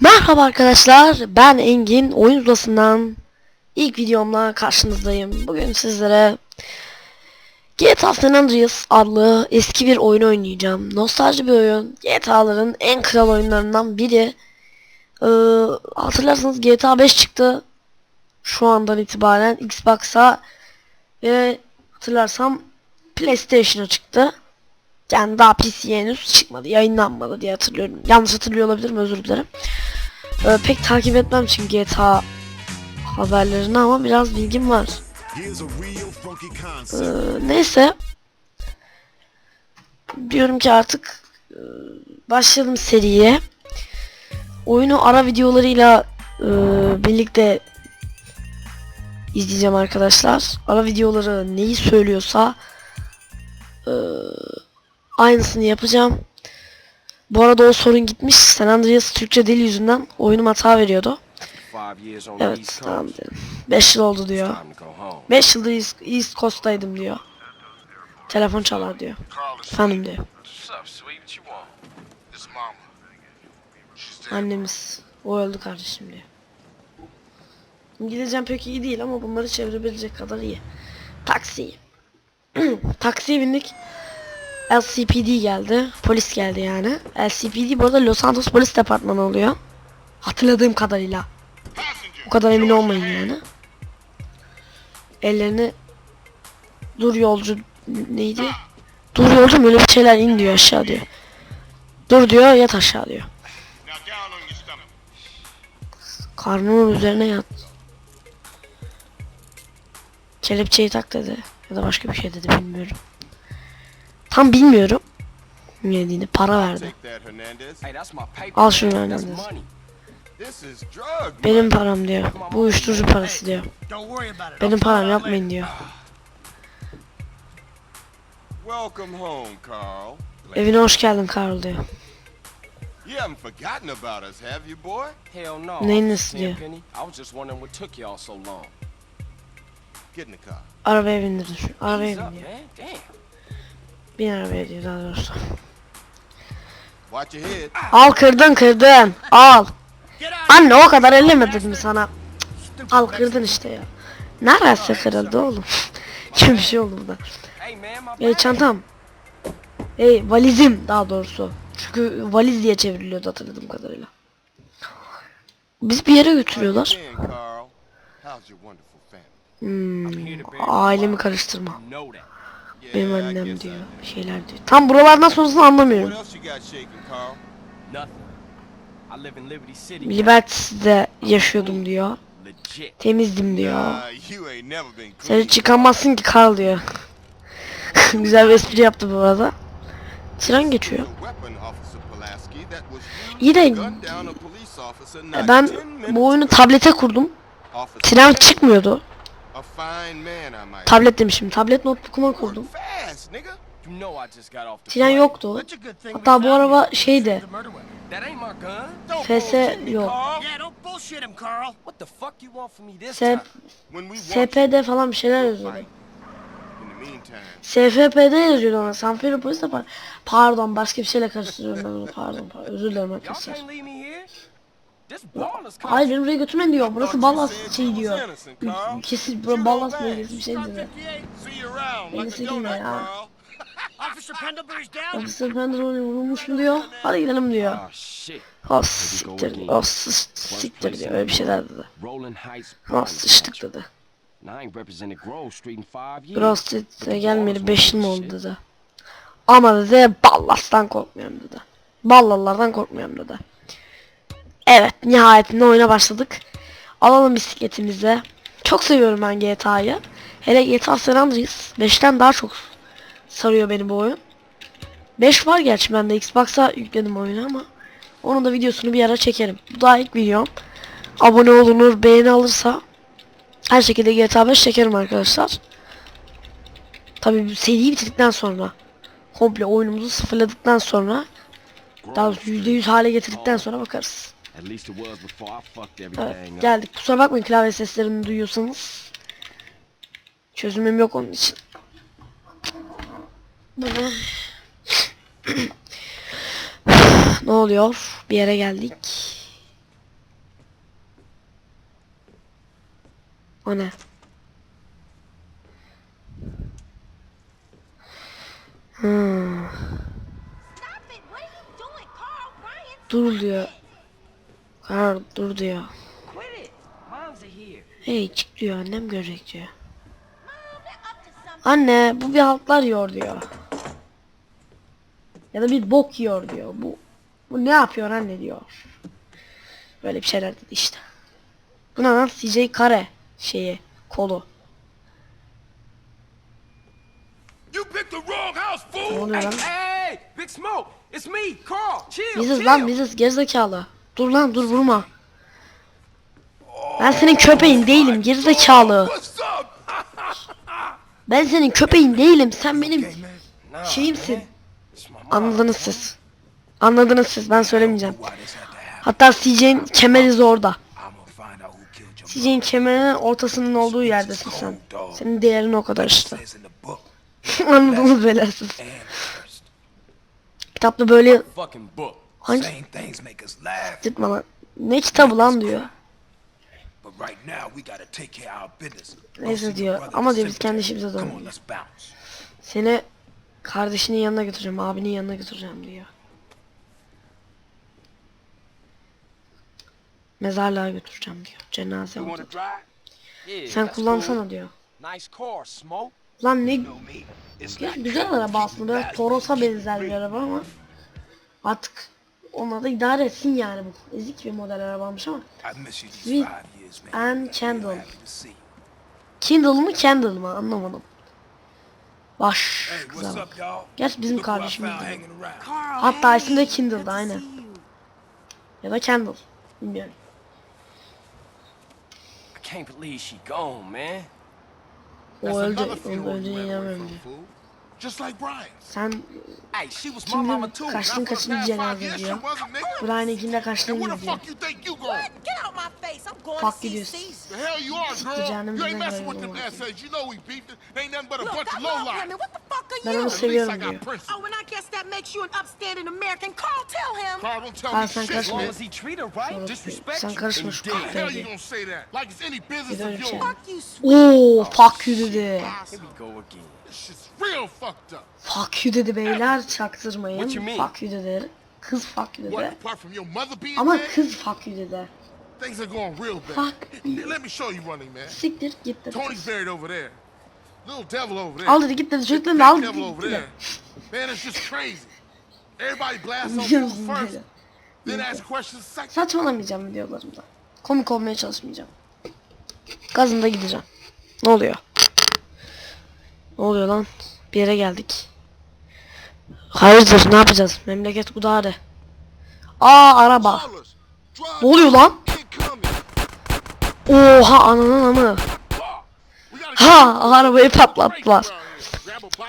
Merhaba arkadaşlar, ben Engin, oyun odasından ilk videomla karşınızdayım. Bugün sizlere GTA San Andreas adlı eski bir oyun oynayacağım. Nostalji bir oyun, GTA'ların en kral oyunlarından biri. Ee, hatırlarsanız GTA 5 çıktı. Şu andan itibaren Xbox'a ve hatırlarsam PlayStation'a çıktı. Yani daha PC'ye henüz çıkmadı, yayınlanmadı diye hatırlıyorum. Yanlış hatırlıyor olabilirim, özür dilerim. Ee, pek takip etmem çünkü GTA haberlerini ama biraz bilgim var. Ee, neyse. Diyorum ki artık e, başlayalım seriye. Oyunu ara videolarıyla e, birlikte izleyeceğim arkadaşlar. Ara videoları neyi söylüyorsa e, aynısını yapacağım. Bu arada o sorun gitmiş. San Andreas Türkçe dil yüzünden oyunum hata veriyordu. Evet tamam dedim. 5 yıl oldu diyor. Time to go home. 5 yıldır East, East Coast'taydım diyor. Telefon çalar diyor. Efendim diyor. Annemiz. O öldü kardeşim diyor. İngilizcem pek iyi değil ama bunları çevirebilecek kadar iyi. Taksi. Taksiye bindik. LCPD geldi. Polis geldi yani. LCPD bu arada Los Santos Polis Departmanı oluyor. Hatırladığım kadarıyla. O kadar emin olmayın yani. Ellerini dur yolcu neydi? Dur yolcu böyle bir şeyler in diyor aşağı diyor. Dur diyor yat aşağı diyor. Karnının üzerine yat. Kelepçeyi tak dedi. Ya da başka bir şey dedi bilmiyorum. Tam bilmiyorum. Ne dediğini para verdi. Al şunu Hernandez. Benim param diyor. Bu uyuşturucu parası diyor. Benim param yapmayın diyor. Welcome home, Carl. Evine hoş geldin Carl diyor. You haven't forgotten about us, have you, boy? Hell no. Neyin nesi diyor? Penny. I was just wondering what took y'all so long. Get in the car. Arabaya bindirin şu. Arabaya Ease Bin arabaya diyor daha doğrusu. Al kırdın kırdın. Al. Anne o kadar elleme dedim sana. Cık, Al kırdın işte ya. Neresi kırıldı oğlum? Kim bir şey oldu burada. Ey çantam. Ey valizim daha doğrusu. Çünkü valiz diye çevriliyordu hatırladığım kadarıyla. Biz bir yere götürüyorlar. Hmm, ailemi karıştırma. Benim annem diyor. Bir şeyler diyor. Tam buralardan sonrasını anlamıyorum. Carl? Liberty'de yaşıyordum diyor. Temizdim diyor. Sen çıkamazsın ki Karl diyor. Güzel bir espri yaptı bu arada. Tren geçiyor. E, not ben 10 minutes bu oyunu tablete kurdum. Tren çıkmıyordu. Tablet demişim. Tablet notebook'uma kurdum. Fast, nigga. You know I just got off the Tren plane. yoktu. Hatta bu araba şeydi. The murder weapon. That ain't my gun. Don't FS yok. Carl. Yeah, don't bullshit him, Carl. What the fuck you want from me this S time? When we want SPD falan bir şeyler yazıyordu. you, in the meantime, SFP'de yazıyordu ona. San Felipe Polis Departmanı. Pardon başka bir şeyle karıştırıyorum ben onu. Pardon, pardon. Özür dilerim arkadaşlar. Hayır beni buraya götürmeyin diyor. Burası Ballas şey diyor. Kesin burası Ballas bölgesi bir şey Star dedi. 58. See you around like a Neyse, donut, ya. Officer Penderoni vurulmuş mu diyor. Hadi gidelim diyor. Oh shit. Oh siktir. Oh sı- siktir diyor. Öyle bir şeyler dedi. Oh Burning sıçtık dedi. Grove Street'e gelmeli 5 yıl oldu dedi. Ama dedi Ballas'tan korkmuyorum dedi. Ballalardan korkmuyorum dedi. Evet nihayetinde oyuna başladık. Alalım bisikletimize. Çok seviyorum ben GTA'yı. Hele GTA San Andreas 5'ten daha çok sarıyor beni bu oyun. 5 var gerçi ben de Xbox'a yükledim oyunu ama onun da videosunu bir ara çekerim. Bu daha ilk videom. Abone olunur, beğeni alırsa her şekilde GTA 5 çekerim arkadaşlar. Tabii seriyi bitirdikten sonra komple oyunumuzu sıfırladıktan sonra daha doğrusu %100 hale getirdikten sonra bakarız. Geldik. Kusura bakmayın klavye seslerini duyuyorsanız. Çözümüm yok onun için. ne oluyor? Bir yere geldik. O ne? Hmm. Dur diyor. Kar dur diyor. Hey çık diyor annem görecek diyor. Anne bu bir haltlar yiyor diyor. Ya da bir bok yiyor diyor. Bu bu ne yapıyor anne diyor. Böyle bir şeyler dedi işte. Bu ne lan CJ kare şeyi kolu. You picked the wrong house, Ne fool! oluyor lan? Hey, Big Smoke. It's me, Carl. Chill, Biziz lan biziz gerizekalı. Dur lan dur vurma. Ben senin köpeğin değilim gerizekalı. Ben senin köpeğin değilim. Sen benim şeyimsin. Anladınız siz. Anladınız siz. Ben söylemeyeceğim. Hatta CJ'in kemeri zorda. CJ'in kemerinin ortasının olduğu yerdesin sen. Senin değerin o kadar işte. Anladınız beyler siz. Kitapta böyle. Hangi gitme lan. Ne kitabı lan diyor. but right now we gotta take care of our business. Neyse diyor. Ama diyor biz kendi işimize bounce. Seni kardeşinin yanına götüreceğim, abinin yanına götüreceğim diyor. Mezarlığa götüreceğim diyor. Cenaze? Yeah. Sen kullansana diyor. Lan ne like güzel araba aslında. Toros'a benzer bir araba ama artık ona da idare etsin yani bu. Ezik bir model arabamış ama. Sweet and Candle. Kindle mı Candle mı anlamadım. Baş kıza bak. Gerçi bizim Look who I kardeşimiz found de. hanging around. Carl, Hatta isim de Kindle'da aynen. Ya da Candle. Bilmiyorum. I can't believe she gone, man. O öldü. another Onu away inanmıyorum from, diyor. fool. Just like Brian. Sen Hey, she was my mama too. kaçtın kaçıncı cenaze diyor. kaçtın where the diyor. fuck gidiyorsun. Canım fuck are Ben onu seviyorum diyor. me sen karışma. sen karışma şu Bir de öyle bir şey. sweet. Oo fuck you dedi. Fuck you dedi beyler çaktırmayın. Fuck you dedi. Kız fuck you dedi. Ama kız fuck you dedi. things are going real bad. Fuck. Let me show you running, man. Siktir git dedi. Tony's buried over there. Little devil over there. Al dedi git dedi çocuklarını al dedi. Man, it's just crazy. Everybody blasts on food first, then ask questions second. Saçmalamayacağım videolarımda. Komik olmaya çalışmayacağım. Gazında gideceğim. Ne oluyor? Ne oluyor lan? Bir yere geldik. Hayırdır ne yapacağız? Memleket kudare. Aa araba. Ne oluyor lan? Oha ananın amı. Ha arabayı patlattılar.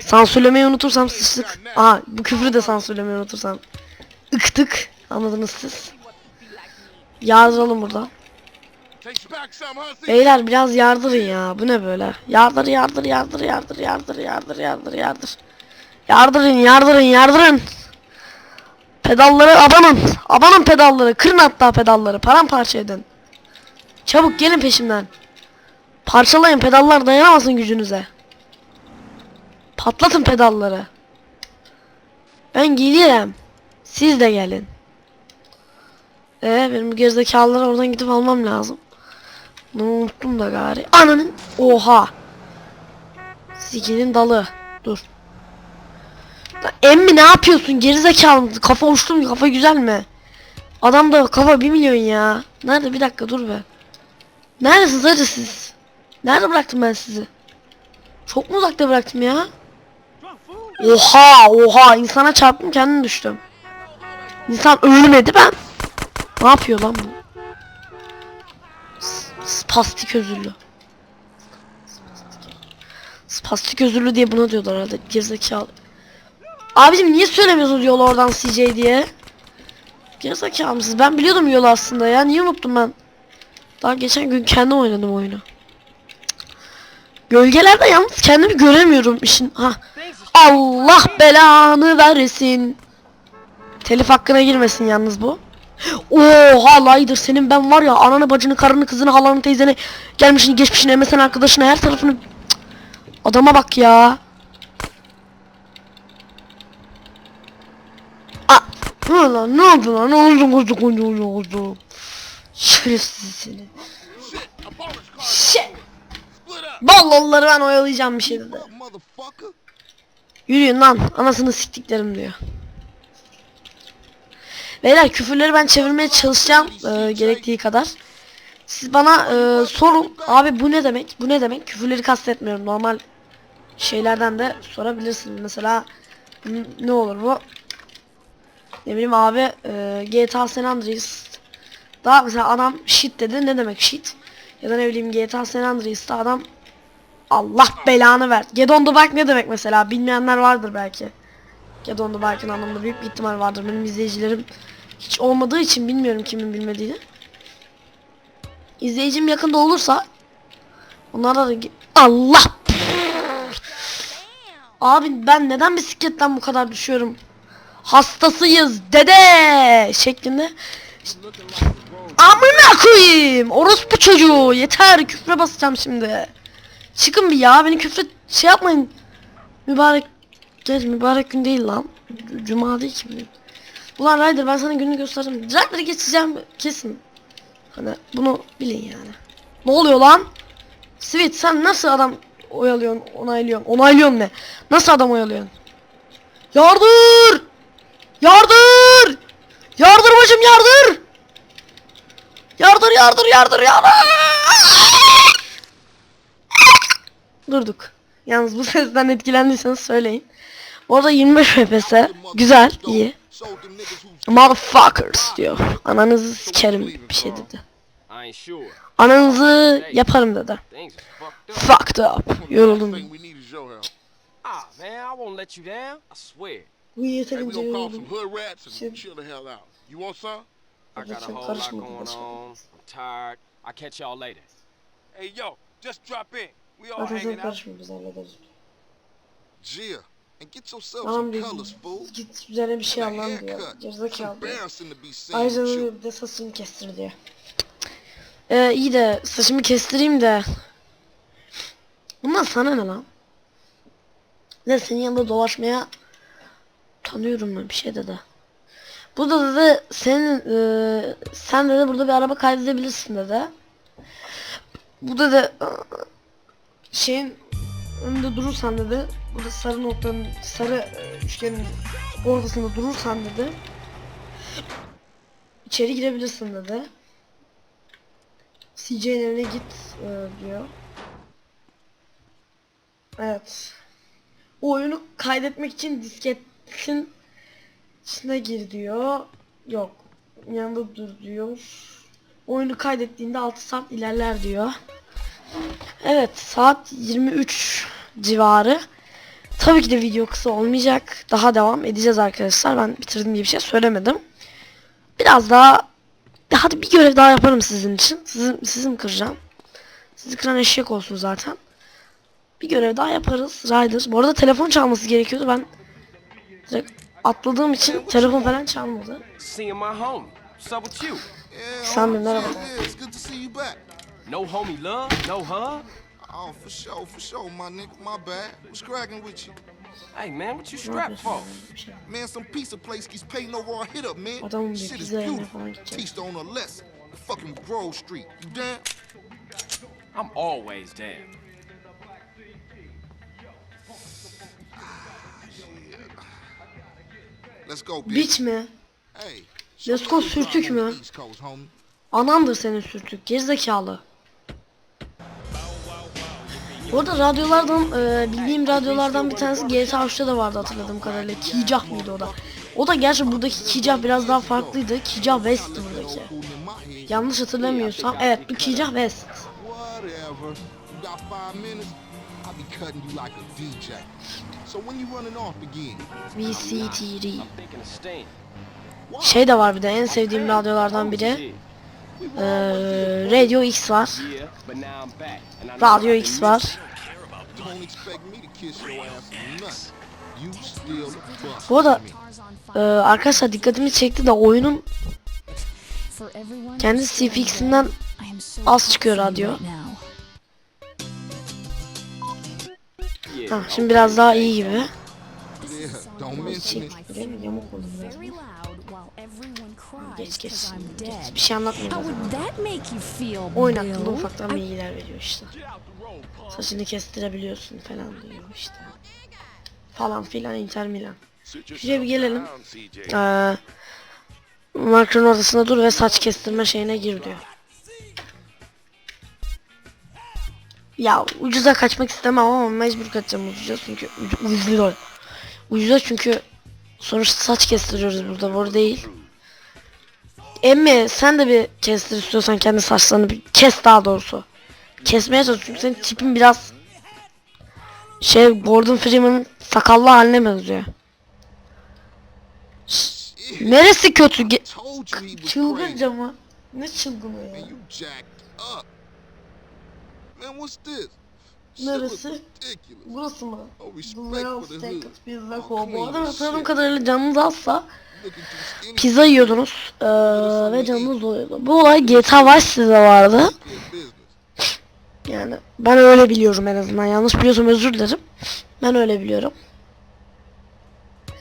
Sansürlemeyi unutursam sıçtık. Aa bu küfrü de sansürlemeyi unutursam. Iktık. Anladınız siz. Yardıralım buradan. Beyler biraz yardırın ya. Bu ne böyle? Yardır yardır yardır yardır yardır yardır yardır yardır. Yardırın yardırın yardırın. Pedalları abanın. Abanın pedalları. Kırın hatta pedalları. Paramparça edin. Çabuk gelin peşimden. Parçalayın pedallar dayanamasın gücünüze. Patlatın pedalları. Ben gelirim. Siz de gelin. Ee benim gerizekalıları oradan gidip almam lazım. Ne unuttum da gari. Ananın. Oha. Sikinin dalı. Dur. Emmi ne yapıyorsun? Gerizekalı mısın? Kafa uçtu mu? Kafa güzel mi? Adamda kafa 1 milyon ya. Nerede? Bir dakika dur be. Neredesiniz hadi siz? Nerede bıraktım ben sizi? Çok mu uzakta bıraktım ya? Oha oha insana çarptım kendim düştüm. İnsan ölmedi ben. Ne yapıyor lan bu? Spastik özürlü. Spastik özürlü diye buna diyorlar herhalde gerizekalı. Abicim niye söylemiyorsunuz yolu oradan CJ diye? Gerizekalı mısınız? Ben biliyordum yolu aslında ya. Niye unuttum ben? Daha geçen gün kendim oynadım oyunu. Gölgelerde yalnız kendimi göremiyorum işin. Ha. Allah belanı versin. Telif hakkına girmesin yalnız bu. Oha Laydır senin ben var ya ananı bacını karını kızını halanı teyzeni gelmişini geçmişini MSN arkadaşını her tarafını Cık. Adama bak ya. Aa, ne lan ne oldu lan ne oldu oldu oldu oldu oldu. Şerefsiz seni. Shit. Ballalları ben oyalayacağım bir şey dedi. Yürüyün lan anasını siktiklerim diyor. Beyler küfürleri ben çevirmeye çalışacağım e, gerektiği kadar. Siz bana e, sorun abi bu ne demek bu ne demek küfürleri kastetmiyorum normal şeylerden de sorabilirsiniz mesela ne olur bu ne bileyim abi e, GTA San Andreas daha mesela adam shit dedi ne demek shit ya da ne bileyim GTA San Andreas'ta adam Allah belanı ver. Get on the ne demek mesela? Bilmeyenler vardır belki. Get on the bike'ın anlamında büyük bir ihtimal vardır. Benim izleyicilerim hiç olmadığı için bilmiyorum kimin bilmediğini. İzleyicim yakında olursa onlara da Allah Abi ben neden bisikletten bu kadar düşüyorum? Hastasıyız dede şeklinde. Amına koyayım. Orospu çocuğu. Yeter küfre basacağım şimdi. Çıkın bir ya beni küfre şey yapmayın. Mübarek Gel mübarek gün değil lan. Cuma değil ki. Ulan Ryder ben sana gününü göstereceğim. Ryder'ı geçeceğim kesin. Hani bunu bilin yani. Ne oluyor lan? Sweet sen nasıl adam oyalıyorsun, onaylıyorsun? Onaylıyorsun ne? Nasıl adam oyalıyorsun? Yardır! Yardır! Yardır bacım yardır! Yardır yardır yardır yardır! Durduk. Yalnız bu sesten etkilendiyseniz söyleyin. Orada 25 FPS. Güzel, iyi. Motherfuckers diyor. Ananızı sikerim bir şey dedi. Ananızı yaparım dedi. Fucked up. Yoruldum. Ah, gonna call yoruldum. some hood rats and Shit. chill the hell out. You want some? I got a Lütfen whole lot karışma going arkadaşlar. on. I'm tired. I'll catch y'all later. Hey, yo, just drop in. We all Zaten sen hanging out. karışma biz hallederiz. Gia. Tamam fool. Git üzerine bir şey al A lan diyor. Gerizekalı diyor. Ayrıca bir de saçını kestir diyor. Ee, iyi de saçımı kestireyim de. Bundan sana ne lan? Ne senin yanında dolaşmaya tanıyorum ben bir şey dedi. Bu da dedi senin e, sen dedi burada bir araba kaydedebilirsin dedi. Bu da dedi şeyin önünde durursan dedi burada sarı noktanın sarı e, üçgenin ortasında durursan dedi İçeri girebilirsin dedi. CJ'nin evine git e, diyor. Evet. O oyunu kaydetmek için disketin içine gir diyor. Yok. Yanında dur diyor. Oyunu kaydettiğinde 6 saat ilerler diyor. Evet saat 23 civarı. Tabii ki de video kısa olmayacak. Daha devam edeceğiz arkadaşlar. Ben bitirdim diye bir şey söylemedim. Biraz daha hadi bir görev daha yaparım sizin için. Sizin sizin kıracağım. Sizi kıran eşek olsun zaten. Bir görev daha yaparız. Rider. Bu arada telefon çalması gerekiyordu. Ben direkt atladığım için telefon falan çalmadı. Sen bir merhaba. No homie love? No hug? Oh, for sure, for sure, my nigga. My bad. What's cracking with you? Hey, man, what you strapped for? Man, some pizza place keeps paying over our hit up, man. Shit is beautiful. Teach on a lesson. Fucking Grove Street. You down? I'm always down. Let's go, bitch. Mi? Hey. Let's go sürtük mü? Anamdır senin sürtük. Gerizekalı. Bu arada radyolardan e, bildiğim radyolardan bir tanesi GTA 3'te de vardı hatırladığım kadarıyla. Kijah mıydı o da? O da gerçi buradaki Kijah biraz daha farklıydı. Kijah West'ti buradaki. Yanlış hatırlamıyorsam evet bu Kijah West. Staying. Şey de var bir de en sevdiğim radyolardan biri. Ee, Radio X var. Radyo X var. Bu arada e, arkadaşlar dikkatimi çekti de oyunun Kendi CFX'inden az çıkıyor radyo. Ha, şimdi biraz daha iyi gibi. Yeah, don't mention it. Değil mi? Yamuk oldu biraz. Geç geç. geç. Bir şey anlatmıyor How zaten. would that make you feel, Oyun hakkında ufaktan bilgiler veriyor işte. Saçını kestirebiliyorsun falan diyor işte. Falan filan Inter Milan. Şuraya bir gelelim. Ee, Mark'ın ortasında dur ve saç kestirme şeyine gir diyor. Ya ucuza kaçmak istemem ama mecbur kaçacağım ucuza çünkü ucu- ucuza çünkü sonuçta saç kestiriyoruz burada bu değil. Emmi sen de bir kestir istiyorsan kendi saçlarını bir kes daha doğrusu. Kesmeye çalış çünkü senin tipin biraz şey Gordon Freeman'ın sakallı haline benziyor. Neresi kötü? Ge-. Çılgınca mı? Ne çılgını ya? Neresi? Burası mı? No respect Little for the Steak hood. Pizza Ko. Bu arada hatırladığım kadarıyla canınız azsa pizza yiyordunuz eee, ve canınız doyuyordu. Bu olay GTA Vice City'de vardı. Yani ben öyle biliyorum en azından. Yanlış biliyorsam özür dilerim. Ben öyle biliyorum.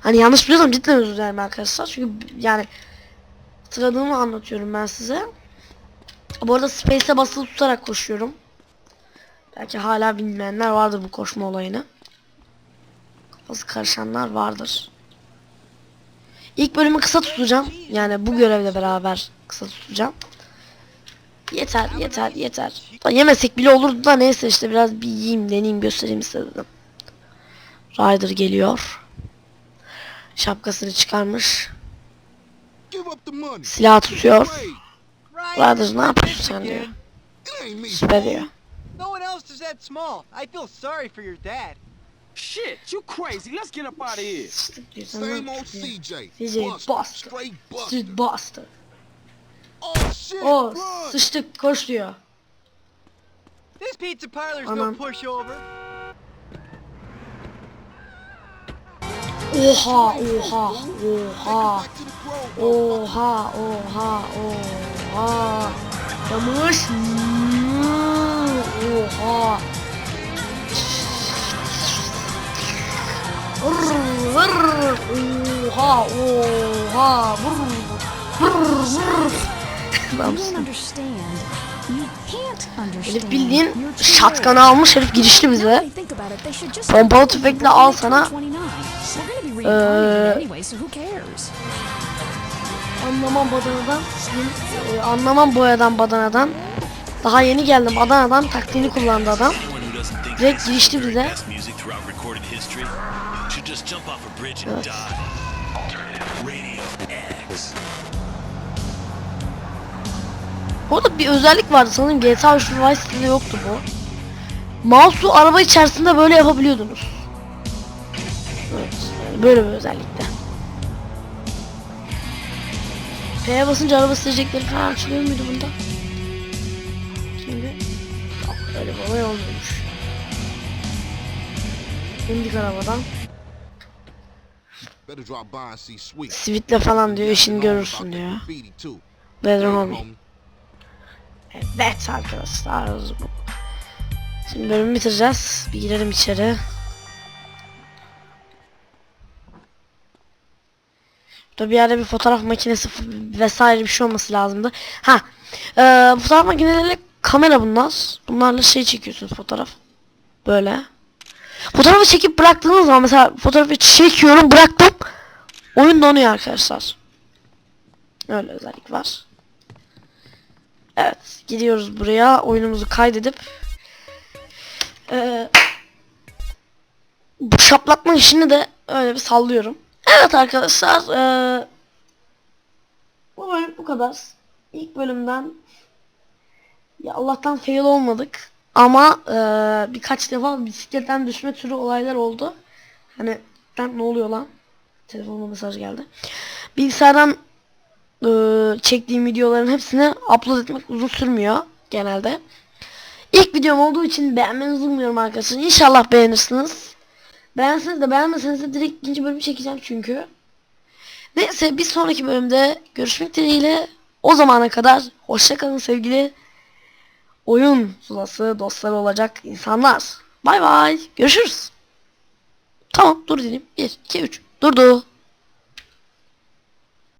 Hani yanlış biliyorsam cidden özür dilerim arkadaşlar. Çünkü yani hatırladığımı anlatıyorum ben size. Bu arada Space'e basılı tutarak koşuyorum. Belki hala bilmeyenler vardır bu koşma olayını. Kafası karışanlar vardır. İlk bölümü kısa tutacağım. Yani bu görevle beraber kısa tutacağım. Yeter yeter yeter. Da yemesek bile olurdu da neyse işte biraz bir yiyeyim deneyeyim göstereyim istedim. Ryder geliyor. Şapkasını çıkarmış. Silah tutuyor. Ryder ne yapıyorsun sen diyor. Süper diyor. No one else is that small. I feel sorry for your dad. Shit, you crazy. Let's get up out of here. Sıçtık diyor, sen ne Same old yapıyorsun ya? CJ. CJ Buster. Buster. Straight Buster. Street Buster. Oh shit. O run. sıçtık koş diyor. This pizza parlor's Anam. no pushover. Oha oha oha. Back to. Oha oha oha. Yamış. Oha. Vır, vır. Oha oha. Herif bildiğin şatkanı almış herif that bize. Pompalı tüfekle al sana. 29. We're gonna be Ee, reincarnated anyway, so who cares? Anlamam badanadan, anlamam boyadan badanadan. Daha yeni geldim Adana'dan taktiğini kullandı adam. Direkt girişti bize. X. Orada bir özellik vardı sanırım GTA 3 Vice City'de yoktu bu. Mouse'u araba içerisinde böyle yapabiliyordunuz. Evet, böyle bir özellikte. P'ye basınca araba silecekleri falan açılıyor muydu bunda? Olay olmuyormuş. İndik arabadan. Better. Sweet'le falan diyor işini görürsün diyor. Hey, homie. Evet arkadaşlar. Şimdi bölümü bitireceğiz. Bir girelim içeri. Burada bir yerde bir fotoğraf makinesi vesaire bir şey olması lazımdı. Ha, e, fotoğraf makineleri kamera bunlar. Bunlarla şey çekiyorsunuz fotoğraf. Böyle. Fotoğrafı çekip bıraktığınız zaman mesela fotoğrafı çekiyorum bıraktım. Oyun donuyor arkadaşlar. Öyle özellik var. Evet gidiyoruz buraya oyunumuzu kaydedip eee, bu şaplatma işini de öyle bir sallıyorum. Evet arkadaşlar eee, bu bölüm bu kadar. İlk bölümden ya Allah'tan fail olmadık ama eee, birkaç defa bisikletten düşme türü olaylar oldu. Hani ben ne oluyor lan? Telefonuma mesaj geldi. Bilgisayardan e, çektiğim videoların hepsini upload etmek uzun sürmüyor genelde. İlk videom olduğu için beğenmenizi umuyorum arkadaşlar. İnşallah beğenirsiniz. Beğenseniz de beğenmeseniz de direkt ikinci bölümü çekeceğim çünkü. Neyse bir sonraki bölümde görüşmek dileğiyle. O zamana kadar hoşça kalın sevgili oyun sulası dostları olacak insanlar. Bay bay. Görüşürüz. Tamam dur dedim. 1, 2, 3. Durdu.